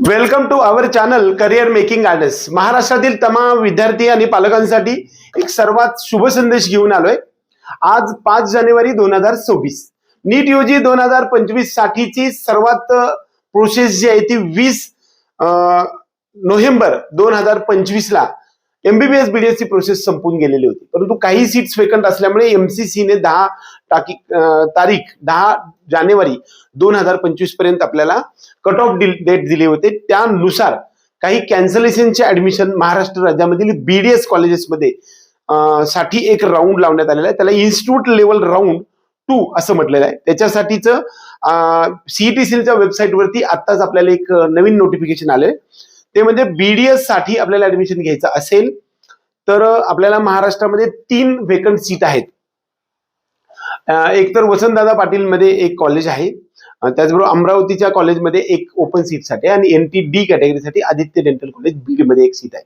Welcome to our channel Career Making Gardens महाराष्ट्रातील तमाम विद्यार्थी आणि पालकांसाठी एक सर्वात शुभ संदेश घेऊन आलोय. आज पाच जानेवारी दोन हजार सव्वीस. नीट योजी दोन हजार पंचवीस साठीची सर्वात प्रोसेस जी आहे ती वीस नोव्हेंबर दोन हजार पंचवीस ला एमबीबीएस बीडीएस ची प्रोसेस संपून गेलेली होती. परंतु काही सीट्स वेकंट असल्यामुळे एमसीसी ने दहा टाकी तारीख दहा जानेवारी दोन हजार पंचवीसपर्यंत आपल्याला कट ऑफ डेट दिले होते. त्यानुसार काही कॅन्सलेशनचे ऍडमिशन महाराष्ट्र राज्यामधील बीडीएस कॉलेजेसमध्ये साठी एक राऊंड लावण्यात आलेला आहे. त्याला इन्स्टिट्यूट लेवल राऊंड टू असं म्हटलेलं आहे. त्याच्यासाठीचं सीईटीसीलच्या वेबसाईटवरती आत्ताच आपल्याला एक नवीन नोटिफिकेशन आलंय. ते म्हणजे बीडीएससाठी आपल्याला ऍडमिशन घ्यायचं असेल तर आपल्याला महाराष्ट्रामध्ये तीन वेकंट सीट आहेत. एक तर वसंतदादा पाटील मध्ये एक कॉलेज आहे त्याचबरोबर अमरावतीच्या कॉलेजमध्ये एक ओपन सीटसाठी आणि एन टी डी कॅटेगरीसाठी आदित्य डेंटल कॉलेज बीडमध्ये एक सीट आहे.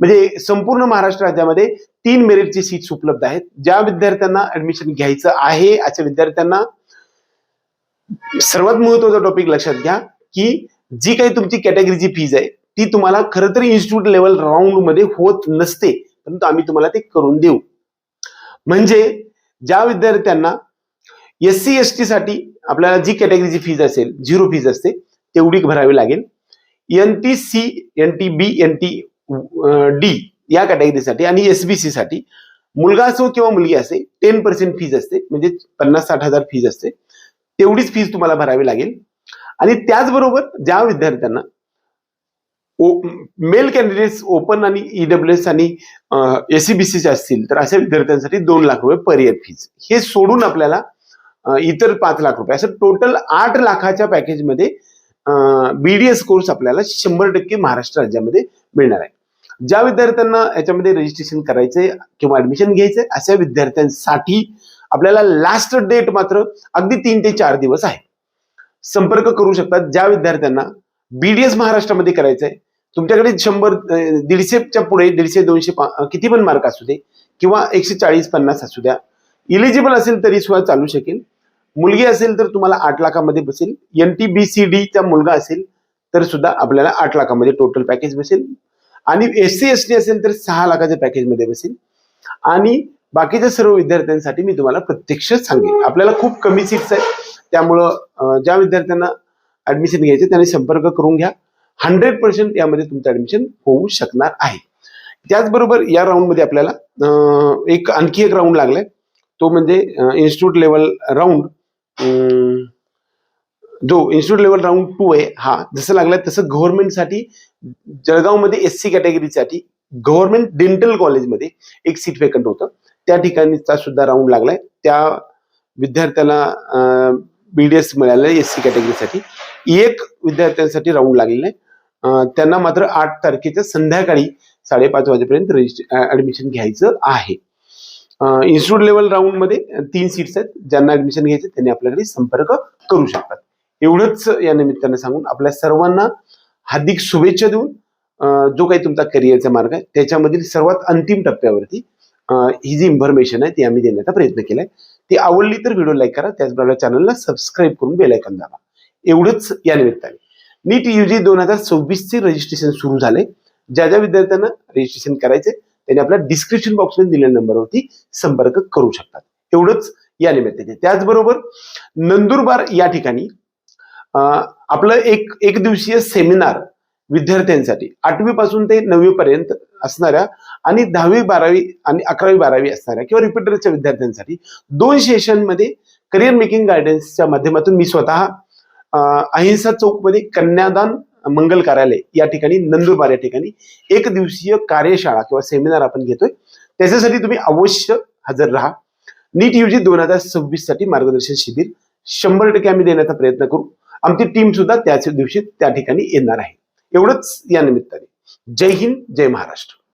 म्हणजे संपूर्ण महाराष्ट्र राज्यामध्ये तीन मेरिटची सीट्स उपलब्ध आहेत. ज्या विद्यार्थ्यांना ऍडमिशन घ्यायचं आहे अशा विद्यार्थ्यांना सर्वात महत्त्वाचा टॉपिक लक्षात घ्या की जी काही तुमची कॅटेगरीची फीज आहे ती तुम्हाला खरं तर इन्स्टिट्यूट लेवल राऊंडमध्ये होत नसते. परंतु आम्ही तुम्हाला ते करून देऊ. म्हणजे ज्या विद्यार्थ्यांना एस सी एस टी साठी आपल्याला जी कॅटेगरीची फीज असेल झिरो फीज असते तेवढी भरावी लागेल. N T C N T B N T D या कॅटेगरीसाठी आणि एसबीसी साठी मुलगा असो किंवा मुलगी असे टेन पर्सेंट फीज असते म्हणजे पन्नास साठ हजार फीज असते. तेवढीच फीज तुम्हाला भरावी लागेल. आणि त्याचबरोबर ज्या विद्यार्थ्यांना मेल कॅन्डिडेट्स ओपन आणि ईडब्ल्यू एस आणि एसीबीसीचे असतील तर अशा विद्यार्थ्यांसाठी दोन लाख रुपये पर इयर फीज हे सोडून आपल्याला इतर पाच लाख रुपये. असं टोटल आठ लाखाच्या पॅकेजमध्ये बीडीएस कोर्स आपल्याला शंभर टक्के महाराष्ट्र राज्यामध्ये मिळणार आहे. ज्या विद्यार्थ्यांना याच्यामध्ये रजिस्ट्रेशन करायचंय किंवा ऍडमिशन घ्यायचंय अशा विद्यार्थ्यांसाठी आपल्याला लास्ट डेट मात्र अगदी तीन ते चार दिवस आहे. संपर्क करू शकतात ज्या विद्यार्थ्यांना बीडीएस महाराष्ट्रामध्ये करायचंय तुमच्याकडे शंभर दीडशेच्या पुढे दीडशे दोनशे पा- किती पण मार्क असू दे किंवा एकशे चाळीस पन्नास असू द्या. इलिजिबल असेल तरी सुद्धा चालू शकेल. मुलगी असेल तर तुम्हाला आठ लाखामध्ये बसेल. एन टी बी सी डीचा मुलगा असेल तर सुद्धा आपल्याला आठ लाखामध्ये टोटल पॅकेज बसेल. आणि एस सी एस टी असेल तर सहा लाखाच्या पॅकेजमध्ये बसेल. आणि बाकीच्या सर्व विद्यार्थ्यांसाठी मी तुम्हाला प्रत्यक्ष सांगेन. आपल्याला खूप कमी सीट्स आहेत. त्यामुळं ज्या विद्यार्थ्यांना ऍडमिशन घ्यायचे त्यांनी संपर्क करून घ्या. हंड्रेड पर्सेंट यामध्ये तुमचं ऍडमिशन होऊ शकणार आहे. त्याचबरोबर या राऊंडमध्ये आपल्याला एक आणखी एक राऊंड लागलाय. तो म्हणजे इन्स्टिट्यूट लेवल राऊंड जो इन्स्टिट्यूट लेवल राऊंड टू आहे हा जसं लागलाय तसं गव्हर्नमेंटसाठी जळगावमध्ये एस सी कॅटेगरीसाठी गव्हर्नमेंट डेंटल कॉलेजमध्ये एक सीट वेकंट होतं. त्या ठिकाणीचा सुद्धा राऊंड लागलाय. त्या विद्यार्थ्याला बीडीएस मिळालं एस सी कॅटेगरीसाठी एक विद्यार्थ्यांसाठी राऊंड लागलेला आहे. त्यांना मात्र आठ तारखेच्या संध्याकाळी साडेपाच वाजेपर्यंत रजिस्ट्रे ऍडमिशन घ्यायचं आहे. इन्स्टिट्यूट लेवल राऊंडमध्ये तीन सीट्स आहेत. ज्यांना ऍडमिशन घ्यायचे त्यांनी आपल्याकडे संपर्क करू शकतात. एवढंच या निमित्तानं सांगून आपल्या सर्वांना हार्दिक शुभेच्छा देऊन जो काही तुमचा करिअरचा मार्ग आहे त्याच्यामधील सर्वात अंतिम टप्प्यावरती ही जी इन्फॉर्मेशन आहे ती आम्ही देण्याचा प्रयत्न केलाय. ती आवडली तर व्हिडिओ लाईक करा. त्याचबरोबर चॅनलला सबस्क्राईब करून बेलायकन दाबा. एवढंच या निमित्ताने. नीट युजी दोन हजार सव्वीसचे रजिस्ट्रेशन सुरू झाले. ज्या ज्या विद्यार्थ्यांना रजिस्ट्रेशन करायचे त्यांनी आपल्या डिस्क्रिप्शन बॉक्समध्ये दिलेल्या नंबरवरती संपर्क करू शकतात. एवढंच या निमित्ताने. त्याचबरोबर नंदुरबार या ठिकाणी आपलं एक एक दिवसीय सेमिनार विद्यार्थ्यांसाठी आठवी पासून ते नववी पर्यंत असणाऱ्या आणि दहावी बारावी आणि अकरावी बारावी असणाऱ्या किंवा रिपीटरच्या विद्यार्थ्यांसाठी दोन सेशनमध्ये करिअर मेकिंग गायडन्सच्या माध्यमातून मी स्वतः अहिंसा चौकमध्ये कन्यादान मंगल कार्यालय या ठिकाणी नंदुरबार या ठिकाणी एक दिवसीय कार्यशाळा किंवा सेमिनार आपण घेतोय. त्याच्यासाठी तुम्ही अवश्य हजर राहा. नीट युजी दोन हजार सव्वीससाठी मार्गदर्शन शिबिर. शंभर टक्के आम्ही देण्याचा प्रयत्न करू. आमची टीम सुद्धा त्याच दिवशी त्या ठिकाणी येणार आहे. एवढंच या निमित्ताने. जय हिंद जय महाराष्ट्र.